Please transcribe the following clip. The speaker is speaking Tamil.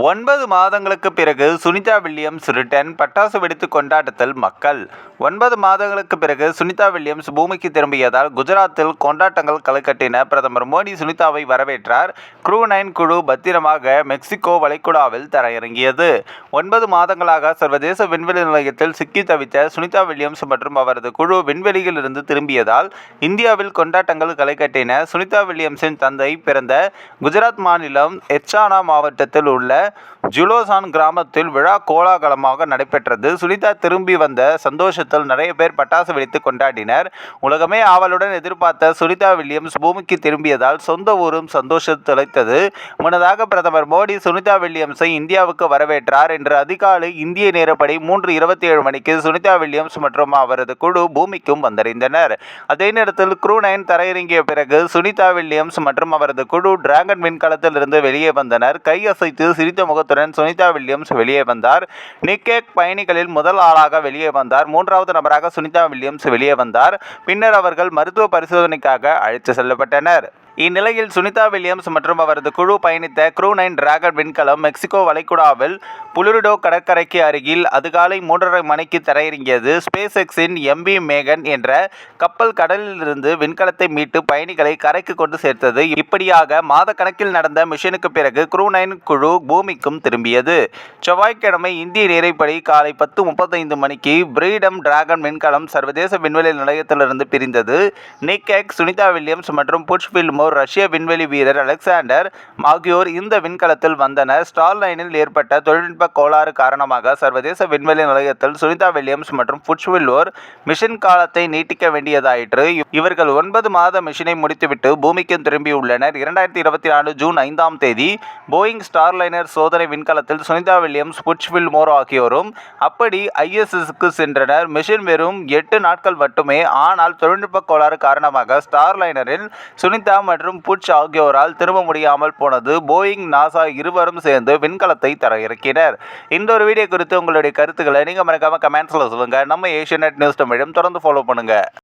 ஒன்பது மாதங்களுக்கு பிறகு சுனிதா வில்லியம்ஸ் ரிட்டர்ன் பட்டாசு வெடித்து கொண்டாட்டத்தில் மக்கள். ஒன்பது மாதங்களுக்கு பிறகு சுனிதா வில்லியம்ஸ் பூமிக்கு திரும்பியதால் குஜராத்தில் கொண்டாட்டங்கள் கலைக்கட்டின பிரதமர் மோடி சுனிதாவை வரவேற்றார். குரூ நைன் குழு பத்திரமாக மெக்சிகோ வளைகுடாவில் தரையிறங்கியது. ஒன்பது மாதங்களாக சர்வதேச விண்வெளி நிலையத்தில் சிக்கி தவித்த சுனிதா வில்லியம்ஸ் மற்றும் அவரது குழு விண்வெளியில் இருந்து திரும்பியதால் இந்தியாவில் கொண்டாட்டங்கள் கலைக்கட்டின சுனிதா வில்லியம்ஸின் தந்தை பிறந்த குஜராத் மாநிலம் எர்ச்சானா மாவட்டத்தில் உள்ள ஜுலோசான் கிராமத்தில் விழா கோலாகலமாக நடைபெற்றது. சுனிதா திரும்பி வந்த சந்தோஷத்தில் நிறைய பேர் பட்டாசு வெடித்து கொண்டாடினர். உலகமே ஆவலுடன் எதிர்பார்த்த சுனிதா வில்லியம்ஸ் பூமிக்கு திரும்பியதால் சொந்த ஊரும் சந்தோஷம் திளைத்தது முன்னதாக பிரதமர் மோடி சுனிதா வில்லியம்ஸை இந்தியாவுக்கு வரவேற்றார் இன்று அதிகாலை இந்திய நேரப்படி மூன்று இருபத்தி ஏழு மணிக்கு சுனிதா வில்லியம்ஸ் மற்றும் அவரது குழு பூமிக்கும் வந்தடைந்தனர். அதே நேரத்தில் க்ரூ நைன் தரையிறங்கிய பிறகு சுனிதா வில்லியம்ஸ் மற்றும் அவரது குழு டிராகன் விண்கலத்தில் இருந்து வெளியே வந்தனர். கையசைத்து சிரித்த முகத்துடன் சுனிதா வில்லியம்ஸ் வெளியே வந்தார். நிக்கேக் பயணிகளில் முதல் ஆளாக வெளியே வந்தார். மூன்றாவது நபராக சுனிதா வில்லியம்ஸ் வெளியே வந்தார். பின்னர் அவர்கள் மருத்துவ பரிசோதனைக்காக அழைத்து செல்லப்பட்டனர். இந்நிலையில் சுனிதா வில்லியம்ஸ் மற்றும் அவரது குழு பயணித்த க்ரூ நைன் டிராகன் விண்கலம் மெக்சிகோ வளைகுடாவில் புளுரிடோ கடற்கரைக்கு அருகில் அதிகாலை மூன்றரை மணிக்கு தரையிறங்கியது. ஸ்பேஸ் எக்ஸின் எம்பி மேகன் என்ற கப்பல் கடலிலிருந்து விண்கலத்தை மீட்டு பயணிகளை கரைக்கு கொண்டு சேர்த்தது. இப்படியாக மாத கணக்கில் நடந்த மிஷனுக்கு பிறகு க்ரூ நைன் குழு பூமிக்கும் திரும்பியது. செவ்வாய்க்கிழமை இந்திய நேரைப்படி காலை பத்து முப்பத்தைந்து மணிக்கு பிரீடம் டிராகன் விண்கலம் சர்வதேச விண்வெளி நிலையத்திலிருந்து பிரிந்தது. நிக்கெக் சுனிதா வில்லியம்ஸ் மற்றும் புஷ்ஃபில் வில்மோர் ரஷ்ய விண்வெளி வீரர் அலெக்சாண்டர் ஆகியோர் இந்த விண்கலத்தில் வந்தனர். ஸ்டார்லைனில் ஏற்பட்ட தொழில்நுட்ப கோளாறு காரணமாக சர்வதேச விண்வெளி நிலையத்தில் சுனிதா வில்லியம்ஸ் மற்றும் புட்ச்வில்லோர் மிஷின் மிஷன் காலத்தை நீட்டிக்க வேண்டியதாயிற்று. இவர்கள் ஒன்பது மாத மிஷினை முடித்துவிட்டு பூமிக்கு திரும்பியுள்ளனர். இரண்டாயிரத்தி இருபத்தி நாலு ஜூன் ஐந்தாம் தேதி போயிங் ஸ்டார்லைனர் சோதனை விண்கலத்தில் சுனிதா வில்லியம்ஸ் புட்ச்வில் மோர் ஆகியோரும் அப்படி ஐஎஸ்எஸ்க்கு சென்றனர். மிஷின் வெறும் எட்டு நாட்கள் மட்டுமே ஆனால் தொழில்நுட்ப கோளாறு காரணமாக ஸ்டார்லைனரில் சுனிதா மற்றும் புட்ச் ஆகியோரால் திரும்ப முடியாமல் போனது. போயிங் நாசா இருவரும் சேர்ந்து விண்கலத்தை தர இறக்கினர் இந்த ஒரு வீடியோ குறித்து உங்களுடைய கருத்துக்களை நீங்கள் மறக்காமல் கமெண்ட்ஸில் சொல்லுங்கள் நம்ம ஏஷியநெட் நியூஸ் தமிழும் தொடர்ந்து ஃபாலோ பண்ணுங்கள்